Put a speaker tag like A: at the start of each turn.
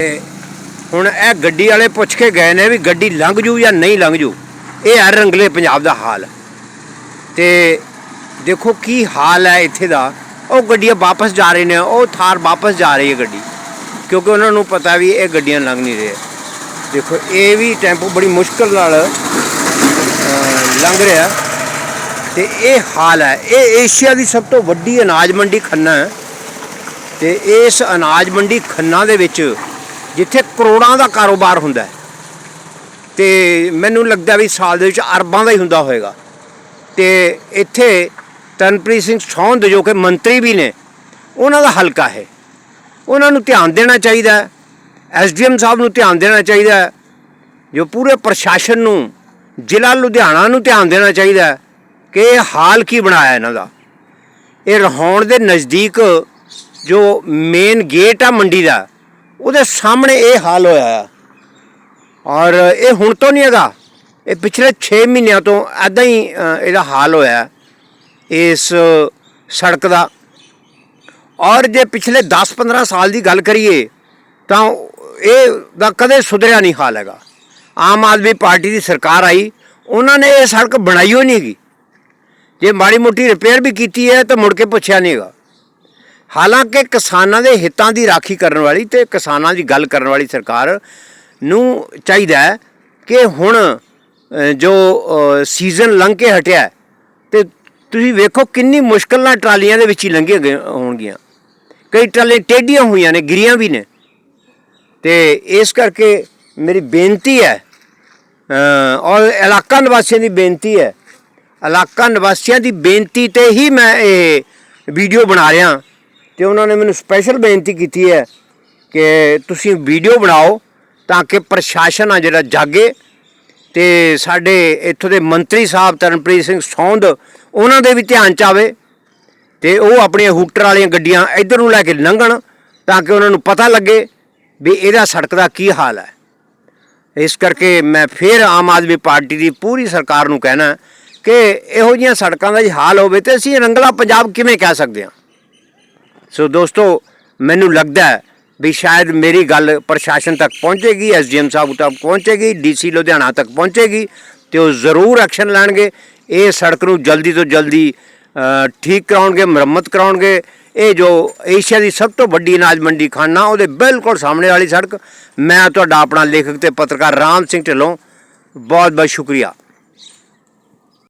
A: ਤੇ ਹੁਣ ਇਹ ਗੱਡੀ ਵਾਲੇ ਪੁੱਛ ਕੇ ਗਏ ਨੇ ਵੀ ਗੱਡੀ ਲੰਘ ਜੂ ਜਾਂ ਨਹੀਂ ਲੰਘ ਜੂ। ਇਹ ਹੈ ਰੰਗਲੇ ਪੰਜਾਬ ਦਾ ਹਾਲ ਤੇ ਦੇਖੋ ਕੀ ਹਾਲ ਹੈ ਇੱਥੇ ਦਾ। ਉਹ ਗੱਡੀਆਂ ਵਾਪਸ ਜਾ ਰਹੇ ਨੇ, ਉਹ ਥਾਰ ਵਾਪਸ ਜਾ ਰਹੀ ਹੈ ਗੱਡੀ। ਕਿਉਂਕਿ ਉਹਨਾਂ ਨੂੰ ਪਤਾ ਵੀ ਇਹ ਗੱਡੀਆਂ ਲੰਘ ਨਹੀਂ ਰਹੀਆਂ। ਦੇਖੋ, ਇਹ ਵੀ ਟੈਂਪੂ ਬੜੀ ਮੁਸ਼ਕਲ ਨਾਲ ਲੰਘ ਰਿਹਾ। ਤੇ ਇਹ ਹਾਲ ਹੈ। ਇਹ ਏਸ਼ੀਆ ਦੀ ਸਭ ਤੋਂ ਵੱਡੀ ਅਨਾਜ ਮੰਡੀ ਖੰਨਾ ਹੈ। ਤੇ ਇਸ ਅਨਾਜ ਮੰਡੀ ਖੰਨਾ ਦੇ ਵਿੱਚ ਜਿੱਥੇ ਕਰੋੜਾਂ ਦਾ ਕਾਰੋਬਾਰ ਹੁੰਦਾ ਹੈ। ਤੇ ਮੈਨੂੰ ਲੱਗਦਾ ਵੀ ਸਾਲ ਦੇ ਵਿੱਚ ਅਰਬਾਂ ਦਾ ਹੀ ਹੁੰਦਾ ਹੋਵੇਗਾ ਤੇ ਇੱਥੇ ਤਨਪ੍ਰੀਤ ਸਿੰਘ ਸੌਂਦ ਜੋ ਕਿ ਮੰਤਰੀ ਵੀ ਨੇ, ਉਹਨਾਂ ਦਾ ਹਲਕਾ ਹੈ। ਉਹਨਾਂ ਨੂੰ ਧਿਆਨ ਦੇਣਾ ਚਾਹੀਦਾ ਹੈ। ਐਸਡੀਐਮ ਸਾਹਿਬ ਨੂੰ ਧਿਆਨ ਦੇਣਾ ਚਾਹੀਦਾ ਹੈ। ਜੋ ਪੂਰੇ ਪ੍ਰਸ਼ਾਸਨ ਨੂੰ, ਜ਼ਿਲ੍ਹਾ ਲੁਧਿਆਣਾ ਨੂੰ ਧਿਆਨ ਦੇਣਾ ਚਾਹੀਦਾ ਹੈ ਕਿ ਇਹ ਹਾਲ ਕੀ ਬਣਾਇਆ ਇਹਨਾਂ ਦਾ। ਇਹ ਰਹਾਉਣ ਦੇ ਨਜ਼ਦੀਕ ਜੋ ਮੇਨ ਗੇਟ ਆ ਮੰਡੀ ਦਾ ਉਹਦੇ ਸਾਹਮਣੇ ਇਹ ਹਾਲ ਹੋਇਆ ਹੈ ਔਰ ਇਹ ਹੁਣ ਤੋਂ ਨਹੀਂ ਹੈਗਾ। ਇਹ ਪਿਛਲੇ 6 ਮਹੀਨਿਆਂ ਤੋਂ ਐਦਾਂ ਹੀ ਇਹਦਾ ਹਾਲ ਹੋਇਆ ਇਸ ਸੜਕ ਦਾ। ਔਰ ਜੇ ਪਿਛਲੇ 10-15 ਸਾਲ ਦੀ ਗੱਲ ਕਰੀਏ, ਤਾਂ ਇਹ ਦਾ ਕਦੇ ਸੁਧਰਿਆ ਨਹੀਂ ਹਾਲ ਹੈਗਾ। ਆਮ ਆਦਮੀ ਪਾਰਟੀ ਦੀ ਸਰਕਾਰ ਆਈ, ਉਹਨਾਂ ਨੇ ਇਹ ਸੜਕ ਬਣਾਈ ਹੋ ਨਹੀਂ ਹੈਗੀ। ਜੇ ਮਾੜੀ ਮੋਟੀ ਰਿਪੇਅਰ ਵੀ ਕੀਤੀ ਹੈ, ਤਾਂ ਮੁੜ ਕੇ ਪੁੱਛਿਆ ਨਹੀਂ ਹੈਗਾ। ਹਾਲਾਂਕਿ ਕਿਸਾਨਾਂ ਦੇ ਹਿੱਤਾਂ ਦੀ ਰਾਖੀ ਕਰਨ ਵਾਲੀ ਤੇ ਕਿਸਾਨਾਂ ਦੀ ਗੱਲ ਕਰਨ ਵਾਲੀ ਸਰਕਾਰ ਨੂੰ ਚਾਹੀਦਾ ਹੈ ਕਿ ਹੁਣ ਜੋ ਸੀਜ਼ਨ ਲੰਘ ਕੇ ਹਟਿਆ ਹੈ, ਤੇ ਤੁਸੀਂ ਵੇਖੋ ਕਿੰਨੀ ਮੁਸ਼ਕਲ ਨਾਲ ਟਰਾਲੀਆਂ ਦੇ ਵਿੱਚ ਹੀ ਲੰਘੇ ਗਏ ਹੋਣਗੀਆਂ। ਕਈ ਟਰਾਲੇ ਟੇਢੀਆਂ ਹੋਈਆਂ ਨੇ ਗਿਰੀਆਂ ਵੀ ਨੇ। ਤੇ ਇਸ ਕਰਕੇ ਮੇਰੀ ਬੇਨਤੀ ਹੈ ਔਰ ਇਲਾਕਾ ਨਿਵਾਸੀਆਂ ਦੀ ਬੇਨਤੀ ਹੈ ਇਲਾਕਾ ਨਿਵਾਸੀਆਂ ਦੀ ਬੇਨਤੀ ਤੇ ਹੀ ਮੈਂ ਇਹ ਵੀਡੀਓ ਬਣਾ ਰਿਹਾ। ਤੇ ਉਹਨਾਂ ਨੇ ਮੈਨੂੰ ਸਪੈਸ਼ਲ ਬੇਨਤੀ ਕੀਤੀ ਹੈ ਕਿ ਤੁਸੀਂ ਵੀਡੀਓ ਬਣਾਓ ਤਾਂ ਕਿ ਪ੍ਰਸ਼ਾਸਨ ਆ ਜਿਹੜਾ ਜਾਗੇ ਤੇ ਸਾਡੇ ਇੱਥੋਂ ਦੇ ਮੰਤਰੀ ਸਾਹਿਬ ਤਰਨਪ੍ਰੀਤ ਸਿੰਘ ਸੌਂਦ ਉਹਨਾਂ ਦੇ ਵੀ ਧਿਆਨ ਚ ਆਵੇ ਤੇ ਉਹ ਆਪਣੀਆਂ ਹੂਟਰ ਵਾਲੀਆਂ ਗੱਡੀਆਂ ਇੱਧਰ ਨੂੰ ਲੈ ਕੇ ਲੰਘਣ ਤਾਂ ਕਿ ਉਹਨਾਂ ਨੂੰ ਪਤਾ ਲੱਗੇ ਵੀ ਇਹਦਾ ਸੜਕ ਦਾ ਕੀ ਹਾਲ ਹੈ। ਇਸ ਕਰਕੇ ਮੈਂ ਫਿਰ ਆਮ ਆਦਮੀ ਪਾਰਟੀ ਦੀ ਪੂਰੀ ਸਰਕਾਰ ਨੂੰ ਕਹਿਣਾ ਕਿ ਇਹੋ ਜਿਹੀਆਂ ਸੜਕਾਂ ਦਾ ਜੇ ਹਾਲ ਹੋਵੇ ਤੇ ਅਸੀਂ ਰੰਗਲਾ ਪੰਜਾਬ ਕਿਵੇਂ ਕਹਿ ਸਕਦੇ ਹਾਂ? ਸੋ ਦੋਸਤੋ, ਮੈਨੂੰ ਲੱਗਦਾ ਹੈ ਵੀ ਸ਼ਾਇਦ ਮੇਰੀ ਗੱਲ ਪ੍ਰਸ਼ਾਸਨ ਤੱਕ ਪਹੁੰਚੇਗੀ, ਐਸਡੀਐਮ ਸਾਹਿਬ ਤੱਕ ਪਹੁੰਚੇਗੀ, ਡੀਸੀ ਲੁਧਿਆਣਾ ਤੱਕ ਪਹੁੰਚੇਗੀ ਤੇ ਉਹ ਜ਼ਰੂਰ ਐਕਸ਼ਨ ਲੈਣਗੇ। ਇਹ ਸੜਕ ਨੂੰ ਜਲਦੀ ਤੋਂ ਜਲਦੀ ਠੀਕ ਕਰਾਉਣਗੇ, ਮੁਰੰਮਤ ਕਰਾਉਣਗੇ। ਇਹ ਜੋ ਏਸ਼ੀਆ ਦੀ ਸਭ ਤੋਂ ਵੱਡੀ ਅਨਾਜ ਮੰਡੀ ਖਾਨਾ, ਉਹਦੇ ਬਿਲਕੁਲ ਸਾਹਮਣੇ ਵਾਲੀ ਸੜਕ। ਮੈਂ ਤੁਹਾਡਾ ਆਪਣਾ ਲੇਖਕ ਤੇ ਪੱਤਰਕਾਰ ਰਾਮ ਸਿੰਘ ਢਿੱਲੋਂ ਬਹੁਤ ਬਹੁਤ ਸ਼ੁਕਰੀਆ।